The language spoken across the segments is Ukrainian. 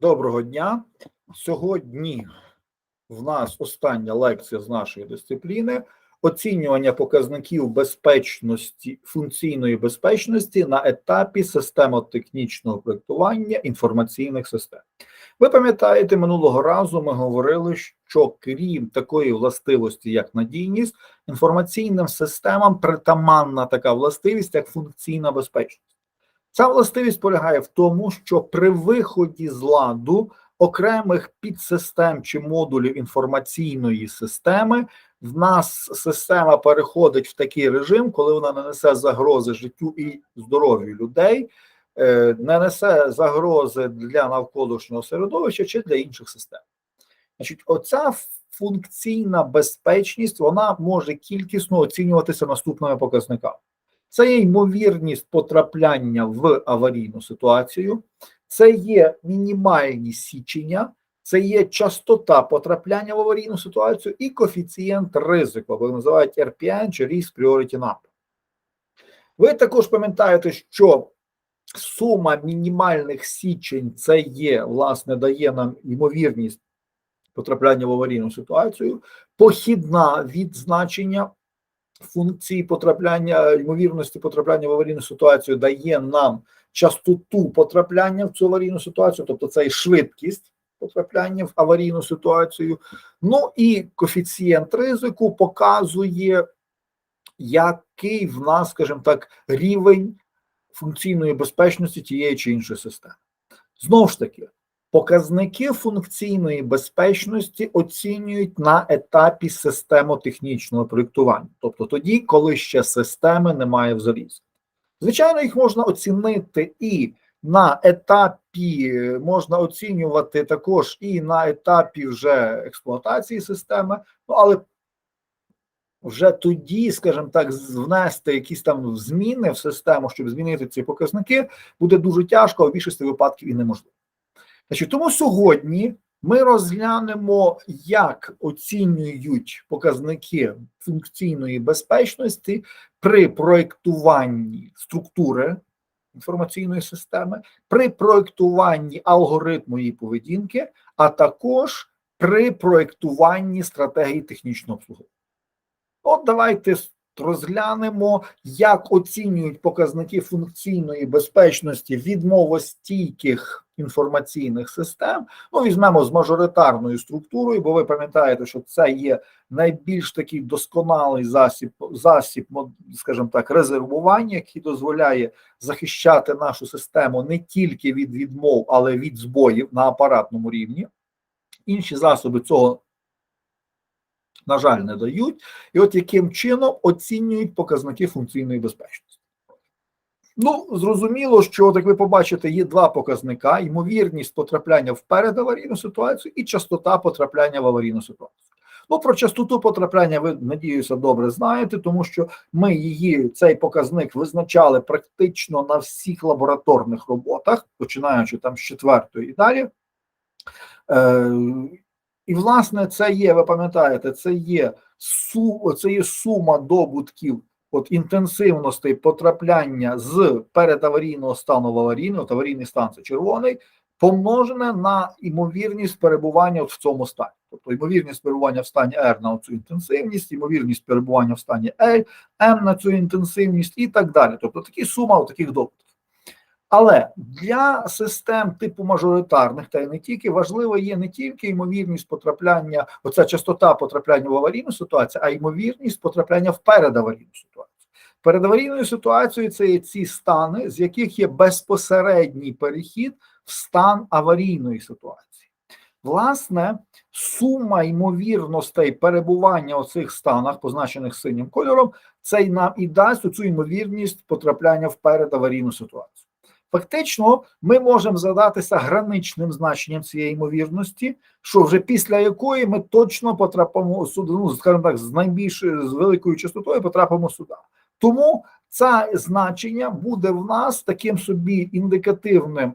Доброго дня. Сьогодні в нас остання лекція з нашої дисципліни оцінювання показників безпечності, функційної безпечності на етапі системотехнічного проєктування інформаційних систем. Ви пам'ятаєте, минулого разу ми говорили, що крім такої властивості, як надійність, інформаційним системам притаманна така властивість, як функційна безпечність. Ця властивість полягає в тому, що при виході з ладу окремих підсистем чи модулів інформаційної системи в нас система переходить в такий режим, коли вона не несе загрози життю і здоров'ю людей, не несе загрози для навколишнього середовища чи для інших систем. Значить, оця функційна безпечність вона може кількісно оцінюватися наступними показниками. Це є ймовірність потрапляння в аварійну ситуацію, це є мінімальні січення, це є частота потрапляння в аварійну ситуацію і коефіцієнт ризику, або називають RPN чи Risk Priority Number. Ви також пам'ятаєте, що сума мінімальних січень це є, власне, дає нам ймовірність потрапляння в аварійну ситуацію, похідна від значення функції потрапляння ймовірності потрапляння в аварійну ситуацію дає нам частоту потрапляння в цю аварійну ситуацію, тобто це і швидкість потрапляння в аварійну ситуацію. Ну і коефіцієнт ризику показує, який в нас, скажімо так, рівень функційної безпечності тієї чи іншої системи. Знову ж таки, Показники функційної безпечності оцінюють на етапі системотехнічного проєктування, тобто тоді, коли ще системи немає в залізі. Звичайно, їх можна оцінити і на етапі, можна оцінювати також і на етапі вже експлуатації системи, ну але вже тоді, скажімо так, внести якісь там зміни в систему, щоб змінити ці показники, буде дуже тяжко, а в більшості випадків і неможливо. Значить, Тому сьогодні ми розглянемо, як оцінюють показники функційної безпечності при проєктуванні структури інформаційної системи, при проєктуванні алгоритму її поведінки, а також при проєктуванні стратегії технічного обслуговування. От давайте розглянемо, як оцінюють показники функційної безпечності відмовостійких інформаційних систем. Ну, візьмемо з мажоритарною структурою, бо ви пам'ятаєте, що це є найбільш такий досконалий засіб, засіб, скажімо так, резервування, який дозволяє захищати нашу систему не тільки від відмов, але від збоїв на апаратному рівні. Інші засоби цього на жаль, не дають, і от яким чином оцінюють показники функційної безпечності. Ну, зрозуміло, що, як ви побачите, є два показника: ймовірність потрапляння в передаварійну ситуацію і частота потрапляння в аварійну ситуацію. Ну, про частоту потрапляння ви, надіюся, добре знаєте, тому що ми її, цей показник, визначали практично на всіх лабораторних роботах, починаючи там з четвертої і далі. Е, і, власне, це є, ви пам'ятаєте, це є су, це є сума добутків от інтенсивностей потрапляння з передаварійного стану в аварійний, от аварійний стан це червоний, помножене на ймовірність перебування от в цьому стані. Тобто ймовірність перебування в стані R на цю інтенсивність, ймовірність перебування в стані L, M на цю інтенсивність і так далі. Тобто такі сума таких добутків. Але для систем типу мажоритарних та й не тільки важливо є не тільки ймовірність потрапляння, оця частота потрапляння в аварійну ситуацію, а ймовірність потрапляння в передаварійну ситуацію. Перед аварійною ситуацією це є ці стани, з яких є безпосередній перехід в стан аварійної ситуації. Власне, сума ймовірностей перебування у цих станах, позначених синім кольором, це нам і дасть цю ймовірність потрапляння в передаварійну ситуацію. Фактично, ми можемо задатися граничним значенням цієї ймовірності, що вже після якої ми точно потрапимо сюди, ну, скажімо так, з найбільшою з великою частотою потрапимо сюди. Тому це значення буде в нас таким собі індикативним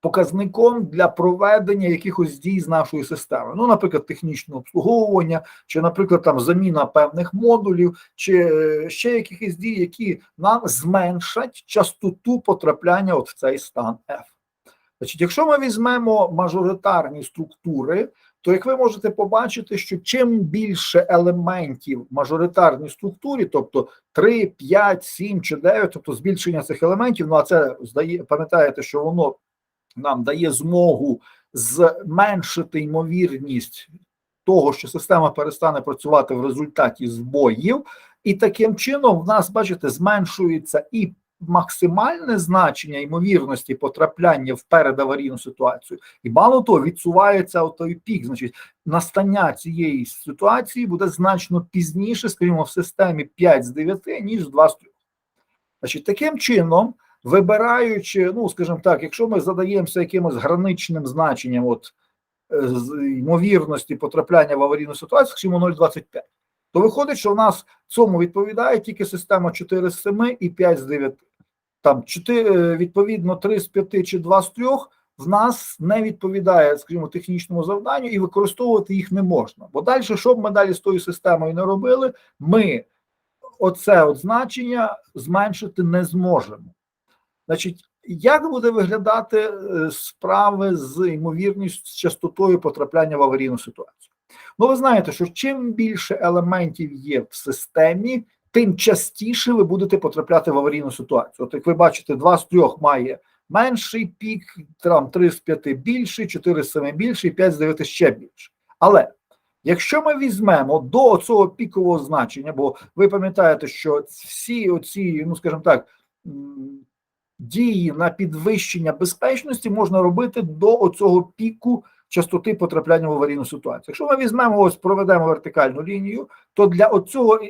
показником для проведення якихось дій з нашої системи. Ну, наприклад, технічне обслуговування, чи, наприклад, там заміна певних модулів, чи е, ще якихось дій, які нам зменшать частоту потрапляння от в цей стан F. Значить, якщо ми візьмемо мажоритарні структури, то як ви можете побачити, що чим більше елементів мажоритарній структурі, тобто 3, 5, 7 чи 9, тобто збільшення цих елементів, ну а це здає, пам'ятаєте, що воно нам дає змогу зменшити ймовірність того, що система перестане працювати в результаті збоїв, і таким чином в нас, бачите, зменшується і максимальне значення ймовірності потрапляння в передаварійну ситуацію, і мало того, відсувається той пік. Значить, настання цієї ситуації буде значно пізніше, скажімо, в системі 5 з 9, ніж 2 з 3. Значить, таким чином, вибираючи, ну скажімо так, якщо ми задаємося якимось граничним значенням, от е, з ймовірності потрапляння в аварійну ситуацію, скажімо, 0,25, то виходить, що в нас цьому відповідає тільки система 4 з 7 і 5 з 9. Там 4, відповідно 3 з 5 чи 2 з 3 в нас не відповідає, скажімо, технічному завданню, і використовувати їх не можна. Бо далі, що б ми далі з тою системою не робили, ми оце от значення зменшити не зможемо. Значить, як буде виглядати е, справи з ймовірністю з частотою потрапляння в аварійну ситуацію? Ну, ви знаєте, що чим більше елементів є в системі, тим частіше ви будете потрапляти в аварійну ситуацію. От як ви бачите, 2 з 3 має менший пік, там 3 з 5 більший, 4 з 7 більший, 5 з 9 ще більше. Але якщо ми візьмемо до цього пікового значення, бо ви пам'ятаєте, що всі оці, ну скажімо так, дії на підвищення безпечності можна робити до оцього піку частоти потрапляння в аварійну ситуацію. Якщо ми візьмемо ось проведемо вертикальну лінію, то для оцього е,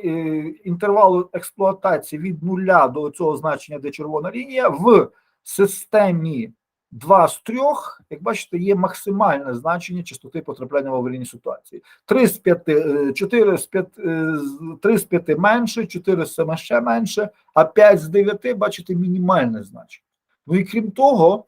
інтервалу експлуатації від нуля до цього значення, де червона лінія, в системі 2 з 3, як бачите, є максимальне значення частоти потрапляння в аварійні ситуації. 3 з 5, 4 з 5, 3 з 5 менше, 4 з 7 ще менше, а 5 з 9, бачите, мінімальне значення. Ну і крім того,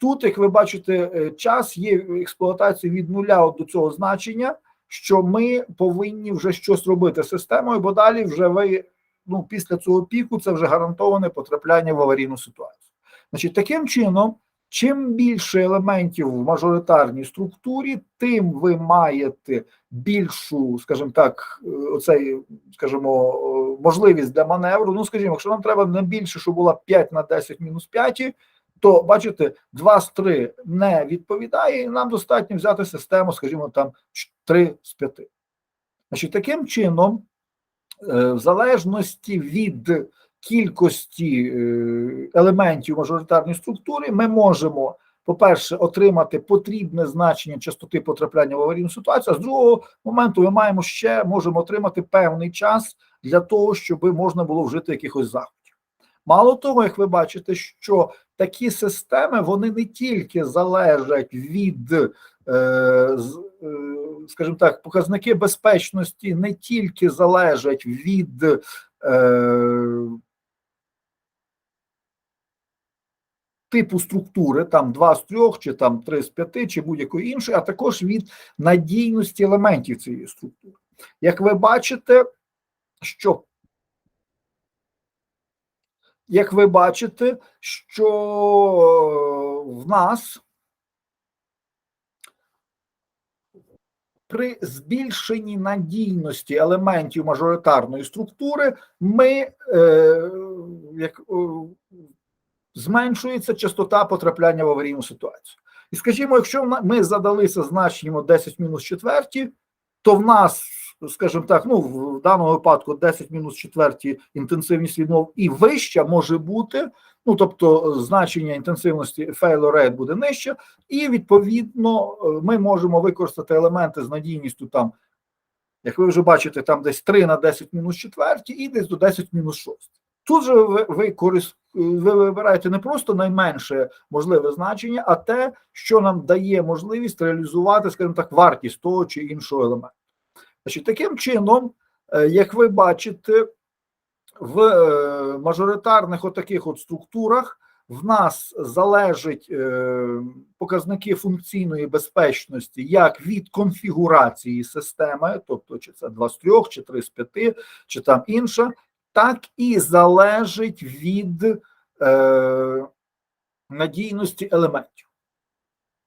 тут, як ви бачите, е, час є експлуатації від нуля до цього значення, що ми повинні вже щось робити з системою, бо далі вже ви ну, після цього піку це вже гарантоване потрапляння в аварійну ситуацію. Значить, таким чином. Чим більше елементів в мажоритарній структурі, тим ви маєте більшу, скажімо так, оцей, скажімо, можливість для маневру. Ну, скажімо, якщо нам треба не більше, щоб була 5 на 10 мінус 5, то бачите, 2 з 3 не відповідає, і нам достатньо взяти систему, скажімо, там 3 з 5. Значить, таким чином, в залежності від кількості елементів мажоритарної структури, ми можемо, по-перше, отримати потрібне значення частоти потрапляння в аварійну ситуацію, а з другого моменту ми маємо ще можемо отримати певний час для того, щоб можна було вжити якихось заходів. Мало того, як ви бачите, що такі системи вони не тільки залежать від, е, скажімо так, показники безпечності не тільки залежать від е, типу структури, там 2 з 3, чи там 3 з 5, чи будь-якої іншої, а також від надійності елементів цієї структури. Як ви бачите, що як ви бачите, що в нас при збільшенні надійності елементів мажоритарної структури ми е, як, зменшується частота потрапляння в аварійну ситуацію. І скажімо, якщо ми задалися значенням 10 мінус четверті, то в нас, скажімо так, ну в даному випадку 10 мінус четверті інтенсивність відмов і вища може бути, ну тобто значення інтенсивності failure rate буде нижче, і відповідно ми можемо використати елементи з надійністю там, як ви вже бачите, там десь 3 на 10 мінус четверті і десь до 10 мінус 6. Тут же ви ви, корист, ви вибираєте не просто найменше можливе значення, а те, що нам дає можливість реалізувати, скажімо так, вартість того чи іншого елементу. Значить, Таким чином, як ви бачите, в мажоритарних отаких от структурах в нас залежать показники функційної безпечності як від конфігурації системи, тобто чи це 2 з 3, чи 3 з 5, чи там інша так і залежить від е, надійності елементів.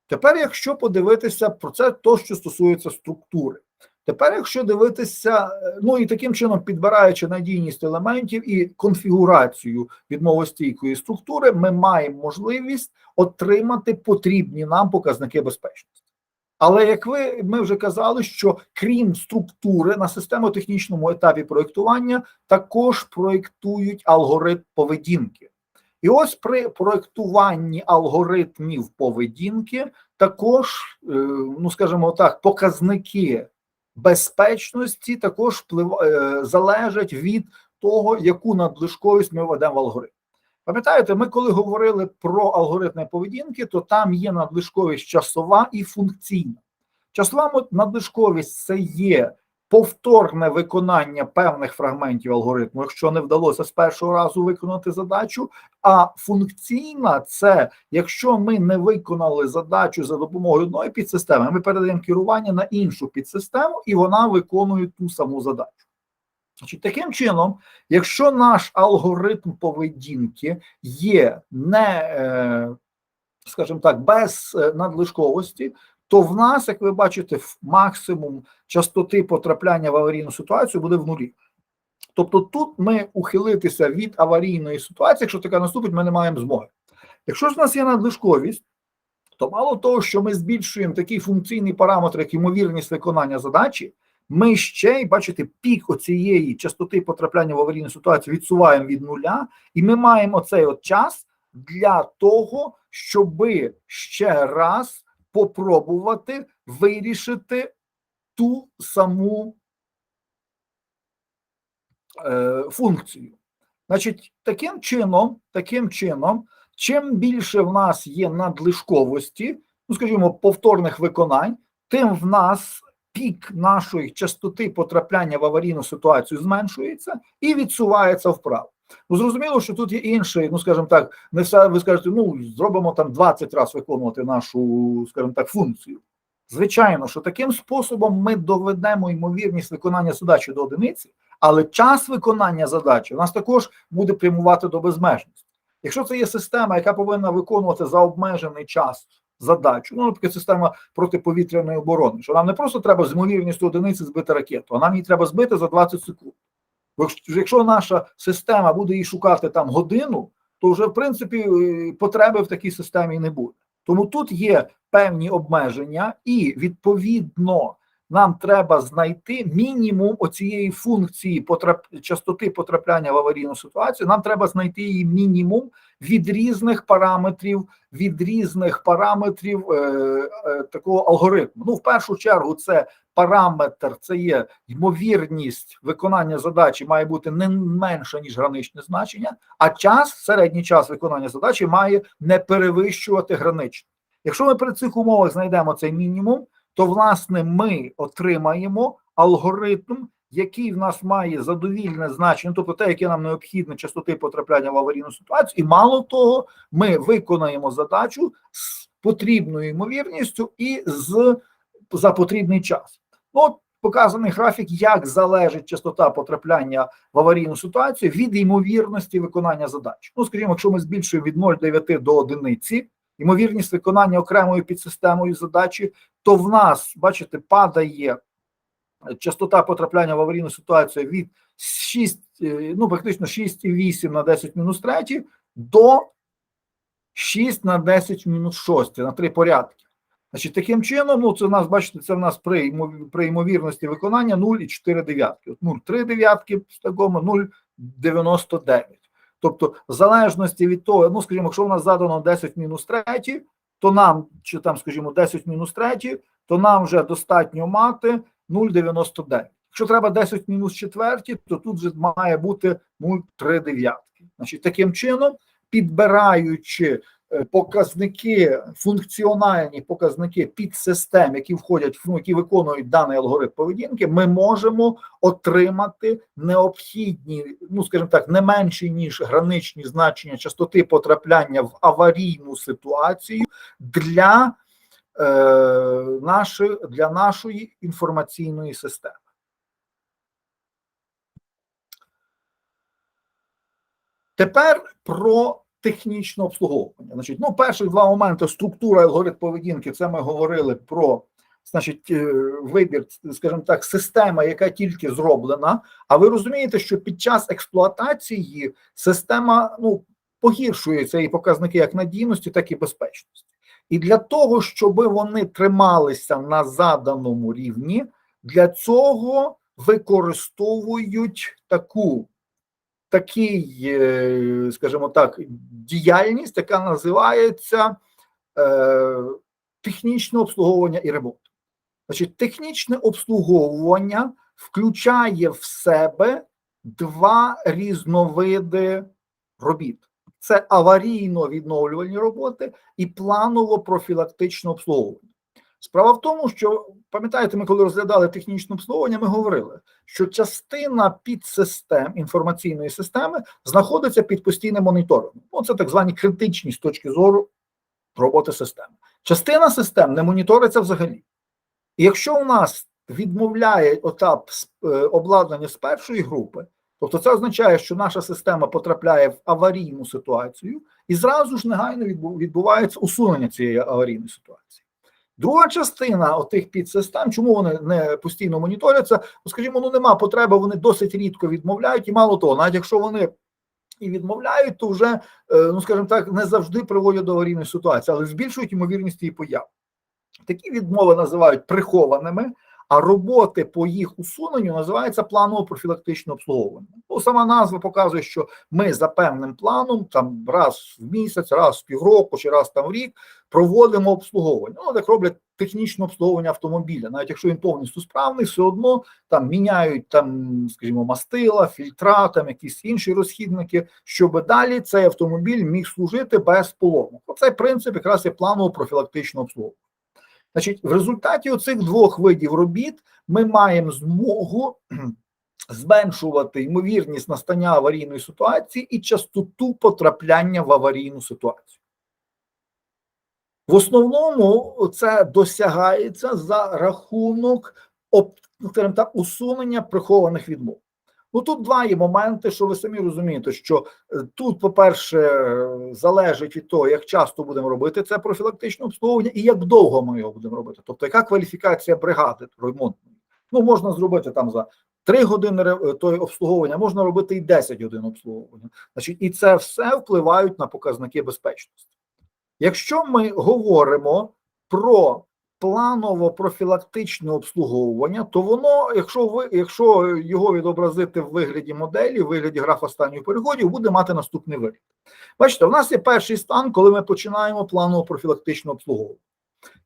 Тепер, якщо подивитися про це, то що стосується структури. Тепер, якщо дивитися, е, ну і таким чином підбираючи надійність елементів і конфігурацію відмовостійкої структури, ми маємо можливість отримати потрібні нам показники безпечності. Але як ви ми вже казали, що крім структури на системотехнічному етапі проєктування також проєктують алгоритм поведінки. І ось при проєктуванні алгоритмів поведінки також, е, ну скажімо так, показники безпечності також вплив, залежить залежать від того, яку надлишковість ми введемо в алгоритм. Пам'ятаєте, ми коли говорили про алгоритми поведінки, то там є надлишковість часова і функційна. Часова надлишковість це є повторне виконання певних фрагментів алгоритму, якщо не вдалося з першого разу виконати задачу. А функційна це якщо ми не виконали задачу за допомогою одної підсистеми, ми передаємо керування на іншу підсистему, і вона виконує ту саму задачу. Значить, таким чином, якщо наш алгоритм поведінки є не, е, скажімо так, без е, надлишковості, то в нас, як ви бачите, максимум частоти потрапляння в аварійну ситуацію буде в нулі. Тобто тут ми ухилитися від аварійної ситуації, якщо така наступить, ми не маємо змоги. Якщо ж в нас є надлишковість, то мало того, що ми збільшуємо такий функційний параметр, як ймовірність виконання задачі, ми ще й бачите, пік оцієї частоти потрапляння в аварійну ситуацію відсуваємо від нуля, і ми маємо цей от час для того, щоби ще раз попробувати вирішити ту саму е, функцію. Значить, таким чином, таким чином, чим більше в нас є надлишковості, ну скажімо, повторних виконань, тим в нас пік нашої частоти потрапляння в аварійну ситуацію зменшується і відсувається вправо. Ну, зрозуміло, що тут є інший, ну скажімо так, не все ви скажете, ну зробимо там 20 разів виконувати нашу, скажімо так, функцію. Звичайно, що таким способом ми доведемо ймовірність виконання задачі до одиниці, але час виконання задачі у нас також буде прямувати до безмежності. Якщо це є система, яка повинна виконувати за обмежений час задачу, ну, наприклад, система протиповітряної оборони, що нам не просто треба з ймовірністю одиниці збити ракету, а нам її треба збити за 20 секунд. Якщо наша система буде її шукати там годину, то вже в принципі е, потреби в такій системі не буде. Тому тут є певні обмеження, і відповідно нам треба знайти мінімум оцієї функції потрап... частоти потрапляння в аварійну ситуацію. Нам треба знайти її мінімум від різних параметрів, від різних параметрів е, е, такого алгоритму. Ну, в першу чергу, це параметр, це є ймовірність виконання задачі, має бути не менше ніж граничне значення, а час, середній час виконання задачі має не перевищувати граничне. Якщо ми при цих умовах знайдемо цей мінімум, то власне ми отримаємо алгоритм, який в нас має задовільне значення, тобто те, яке нам необхідне частоти потрапляння в аварійну ситуацію, і мало того, ми виконаємо задачу з потрібною ймовірністю і з за потрібний час. Ну, от показаний графік, як залежить частота потрапляння в аварійну ситуацію від ймовірності виконання задач. Ну, скажімо, якщо ми збільшуємо від 0,9 до одиниці, ймовірність виконання окремою підсистемою задачі, то в нас, бачите, падає частота потрапляння в аварійну ситуацію від 6, ну практично 6,8 на 10 мінус 3 до 6 на 10 мінус 6, на 3 порядки. Значить, таким чином, ну це в нас, бачите, це в нас при при ймовірності виконання 0,4 дев'ятки. 0,3 дев'ятки з такому 0,99. Тобто, в залежності від того, ну, скажімо, якщо в нас задано 10 мінус 3, то нам, чи там, скажімо, 10 мінус 3, то нам вже достатньо мати 0,99. Якщо треба 10 мінус 4, то тут вже має бути 0,3 дев'ятки. Значить, таким чином, підбираючи показники, функціональні показники підсистем, які входять ну, які виконують даний алгоритм поведінки, ми можемо отримати необхідні, ну скажімо так, не менші ніж граничні значення частоти потрапляння в аварійну ситуацію для е, нашої, для нашої інформаційної системи. Тепер про технічне обслуговування. Значить, ну, перших два моменти структура алгоритм поведінки. Це ми говорили про значить, е, вибір, скажімо так, система, яка тільки зроблена. А ви розумієте, що під час експлуатації система ну, погіршується і показники як надійності, так і безпечності. І для того, щоб вони трималися на заданому рівні, для цього використовують таку такий, е, скажімо так, діяльність, яка називається е, технічне обслуговування і ремонт. Значить, технічне обслуговування включає в себе два різновиди робіт: це аварійно-відновлювальні роботи і планово-профілактичне обслуговування. Справа в тому, що пам'ятаєте, ми коли розглядали технічне обслуговування, ми говорили, що частина підсистем інформаційної системи знаходиться під постійним моніторингом. Ну, це так звані критичні з точки зору роботи системи. Частина систем не моніториться взагалі. І якщо у нас відмовляє етап обладнання з першої групи, тобто це означає, що наша система потрапляє в аварійну ситуацію, і зразу ж негайно відбувається усунення цієї аварійної ситуації. Друга частина отих підсистем, чому вони не постійно моніторяться? Ну, скажімо, ну нема потреби, вони досить рідко відмовляють, і мало того, навіть якщо вони і відмовляють, то вже, ну скажімо так, не завжди приводять до аварійної ситуації, але збільшують ймовірність її появи. Такі відмови називають прихованими, а роботи по їх усуненню називаються планово профілактичне обслуговування. Бо сама назва показує, що ми за певним планом, там раз в місяць, раз в півроку чи раз там в рік проводимо обслуговування. Ну, так роблять технічне обслуговування автомобіля. Навіть якщо він повністю справний, все одно там міняють там, скажімо, мастила, фільтра, там якісь інші розхідники, щоб далі цей автомобіль міг служити без поломок. Оцей принцип якраз є планово профілактичного обслуговування. Значить, в результаті оцих двох видів робіт ми маємо змогу зменшувати ймовірність настання аварійної ситуації і частоту потрапляння в аварійну ситуацію. В основному це досягається за рахунок так, усунення прихованих відмов. Ну тут два є моменти, що ви самі розумієте, що е, тут, по-перше, залежить від того, як часто будемо робити це профілактичне обслуговування і як довго ми його будемо робити. Тобто, яка кваліфікація бригади ремонтної? Ну, можна зробити там за 3 години е, той обслуговування, можна робити і 10 годин обслуговування. Значить, і це все впливають на показники безпечності. Якщо ми говоримо про планово-профілактичне обслуговування, то воно, якщо ви, якщо його відобразити в вигляді моделі, в вигляді графа станів переходів, буде мати наступний вигляд. Бачите, в нас є перший стан, коли ми починаємо планово-профілактичне обслуговування.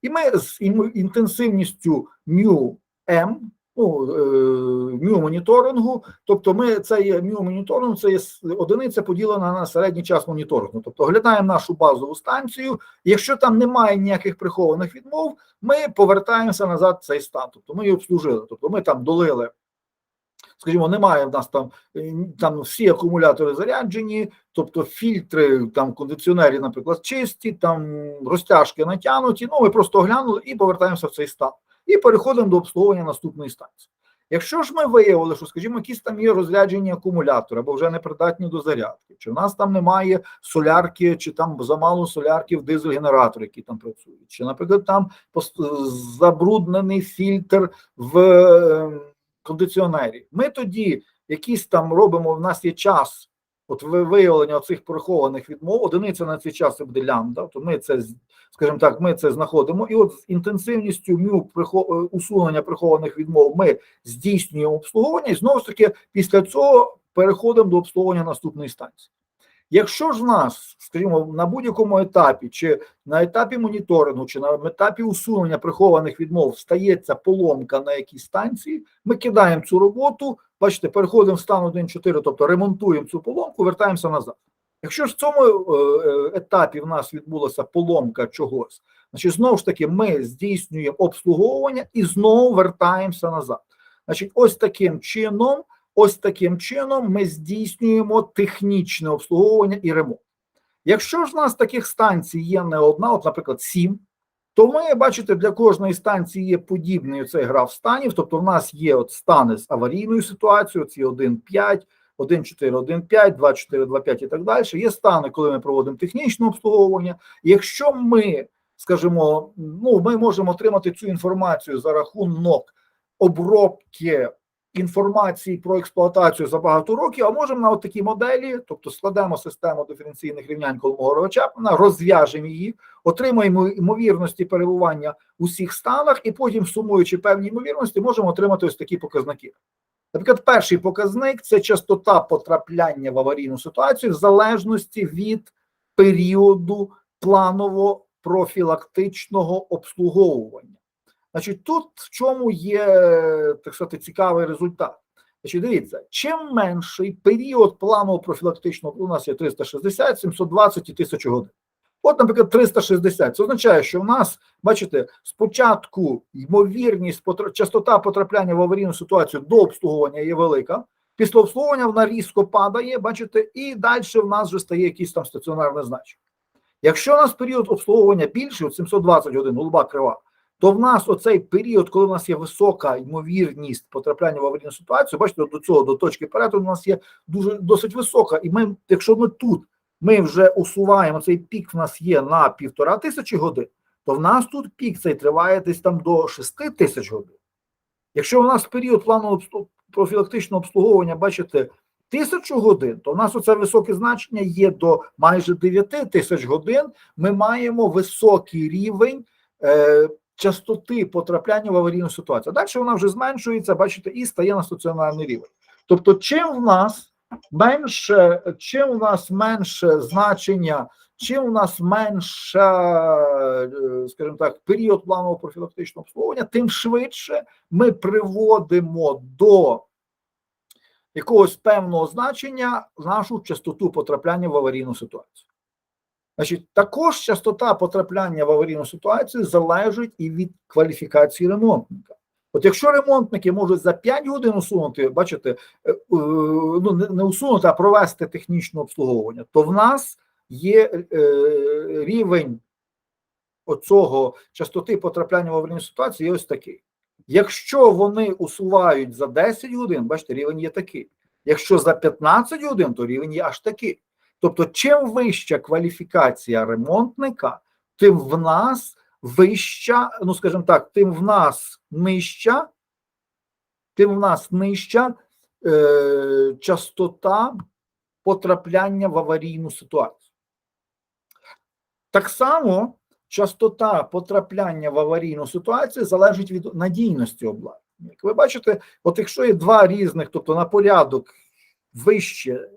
І ми з інтенсивністю μm ну, е, мю-моніторингу, тобто ми це є мю-моніторинг, це є одиниця поділена на середній час моніторингу. Тобто оглядаємо нашу базову станцію. Якщо там немає ніяких прихованих відмов, ми повертаємося назад в цей стан. Тобто ми її обслужили. Тобто ми там долили. Скажімо, немає в нас там е, там всі акумулятори заряджені, тобто фільтри, там кондиціонері, наприклад, чисті, там розтяжки натягнуті. Ну, ми просто оглянули і повертаємося в цей стан і переходимо до обслуговування наступної станції. Якщо ж ми виявили, що, скажімо, якісь там є розряджені акумулятори або вже не придатні до зарядки, чи в нас там немає солярки, чи там замало солярки в дизель-генератор, які там працюють, чи, наприклад, там забруднений фільтр в ем, кондиціонері, ми тоді якісь там робимо, в нас є час От виявлення цих прихованих відмов, одиниця на цей час буде лямбда, то ми це, скажімо так, ми це знаходимо. І от з інтенсивністю мю усунення прихованих відмов ми здійснюємо обслуговування, і знову ж таки, після цього переходимо до обслуговування наступної станції. Якщо ж в нас, скажімо, на будь-якому етапі, чи на етапі моніторингу, чи на етапі усунення прихованих відмов стається поломка на якійсь станції, ми кидаємо цю роботу, бачите, переходимо в стан 1.4, тобто ремонтуємо цю поломку, вертаємося назад. Якщо ж в цьому е, е, етапі в нас відбулася поломка чогось, значить знову ж таки ми здійснюємо обслуговування і знову вертаємося назад. Значить, ось таким чином. Ось таким чином ми здійснюємо технічне обслуговування і ремонт. Якщо ж у нас таких станцій є не одна, от, наприклад, сім, то ми бачите, для кожної станції є подібний цей граф станів. Тобто, в нас є от стани з аварійною ситуацією, ці 1, 5, 1.4, 1.5, 2.4, 2.5 і так далі. Є стани, коли ми проводимо технічне обслуговування. Якщо ми, скажімо, ну ми можемо отримати цю інформацію за рахунок обробки інформації про експлуатацію за багато років, а можемо на от такі моделі, тобто складемо систему диференційних рівнянь Колмогорова Чапмана, розв'яжемо її, отримаємо ймовірності перебування у всіх станах, і потім, сумуючи певні ймовірності, можемо отримати ось такі показники. Наприклад, перший показник це частота потрапляння в аварійну ситуацію в залежності від періоду планово-профілактичного обслуговування. Значить, тут в чому є так сказати, цікавий результат. Значить, дивіться, чим менший період планового профілактичного у нас є 360, 720 і 1000 годин. От, наприклад, 360. Це означає, що в нас, бачите, спочатку ймовірність, частота потрапляння в аварійну ситуацію до обслуговування є велика. Після обслуговування вона різко падає, бачите, і далі в нас вже стає якийсь там стаціонарне значення. Якщо у нас період обслуговування більший, от 720 годин, голуба крива, то в нас оцей період, коли в нас є висока ймовірність потрапляння в аварійну ситуацію, бачите, до цього до точки перетину у нас є дуже досить висока. І ми, якщо ми тут ми вже усуваємо цей пік, в нас є на півтора тисячі годин, то в нас тут пік цей триває десь там до 6 тисяч годин. Якщо у нас період плану профілактичного обслуговування, бачите, тисячу годин, то в нас оце високе значення є до майже 9 тисяч годин. Ми маємо високий рівень. Е, частоти потрапляння в аварійну ситуацію. Далі вона вже зменшується, бачите, і стає на стаціонарний рівень. Тобто, чим в нас менше, чим у нас менше значення, чим у нас менше, скажімо так, період планового профілактичного обслуговування, тим швидше ми приводимо до якогось певного значення нашу частоту потрапляння в аварійну ситуацію. Значить, також частота потрапляння в аварійну ситуацію залежить і від кваліфікації ремонтника. От якщо ремонтники можуть за 5 годин усунути, бачите, е, е, ну не усунути, а провести технічне обслуговування, то в нас є е, рівень оцього частоти потрапляння в аварійну ситуацію є ось такий. Якщо вони усувають за 10 годин, бачите, рівень є такий. Якщо за 15 годин, то рівень є аж такий. Тобто, чим вища кваліфікація ремонтника, тим в нас вища, ну скажімо так, тим в нас нижча, тим в нас нижча е, частота потрапляння в аварійну ситуацію. Так само частота потрапляння в аварійну ситуацію залежить від надійності обладнання. Як ви бачите, от якщо є два різних, тобто на порядок вище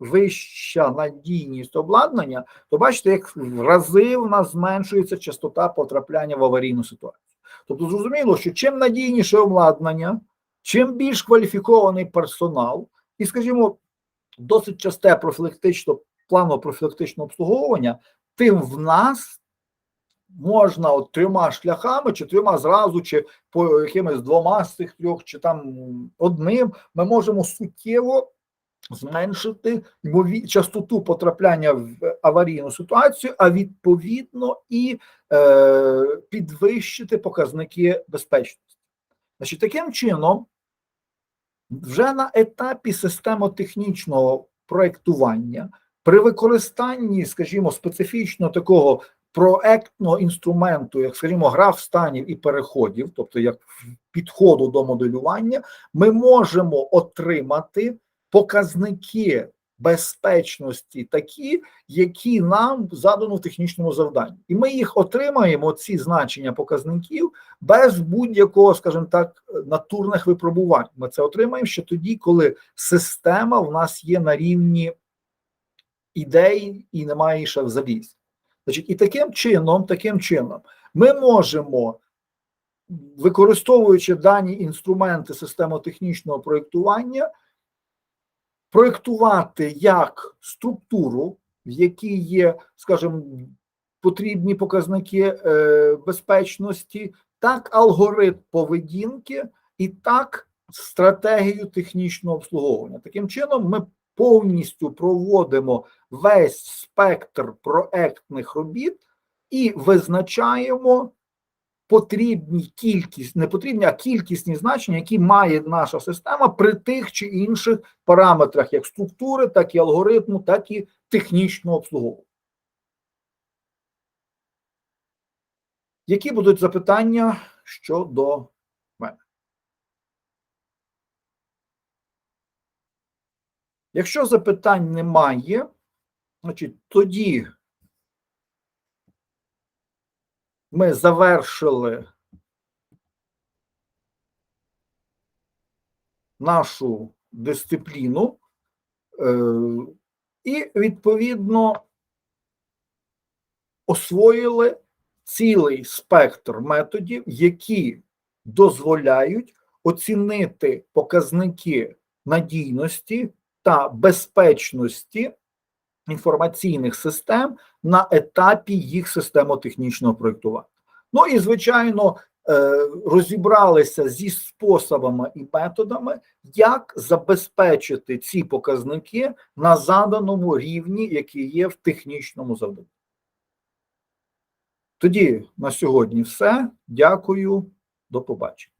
вища надійність обладнання, то бачите, як в рази в нас зменшується частота потрапляння в аварійну ситуацію. Тобто, зрозуміло, що чим надійніше обладнання, чим більш кваліфікований персонал, і, скажімо, досить часте профілактично планово профілактичне обслуговування, тим в нас можна от трьома шляхами, чи трьома зразу, чи по якимось двома з цих трьох, чи там одним, ми можемо суттєво зменшити частоту потрапляння в аварійну ситуацію, а відповідно і е, підвищити показники безпечності. Значить, таким чином, вже на етапі системотехнічного проєктування при використанні, скажімо, специфічно такого проектного інструменту, як скажімо, граф станів і переходів, тобто як підходу до моделювання, ми можемо отримати показники безпечності такі, які нам задано в технічному завданні, і ми їх отримаємо, ці значення показників, без будь-якого, скажімо так, натурних випробувань. Ми це отримаємо ще тоді, коли система в нас є на рівні ідей і немає ще завісі. Значить, і таким чином, таким чином, ми можемо. Використовуючи дані інструменти системотехнічного проєктування, проєктувати як структуру, в якій є, скажімо, потрібні показники е, безпечності, так алгоритм поведінки і так стратегію технічного обслуговування. Таким чином, ми повністю проводимо весь спектр проектних робіт і визначаємо потрібні кількість, не потрібні, а кількісні значення, які має наша система при тих чи інших параметрах, як структури, так і алгоритму, так і технічного обслуговування. Які будуть запитання щодо мене? Якщо запитань немає, значить тоді ми завершили нашу дисципліну е, і, відповідно, освоїли цілий спектр методів, які дозволяють оцінити показники надійності та безпечності інформаційних систем на етапі їх системотехнічного проєктування. Ну і, звичайно, е, розібралися зі способами і методами, як забезпечити ці показники на заданому рівні, який є в технічному завданні. Тоді на сьогодні все. Дякую, до побачення.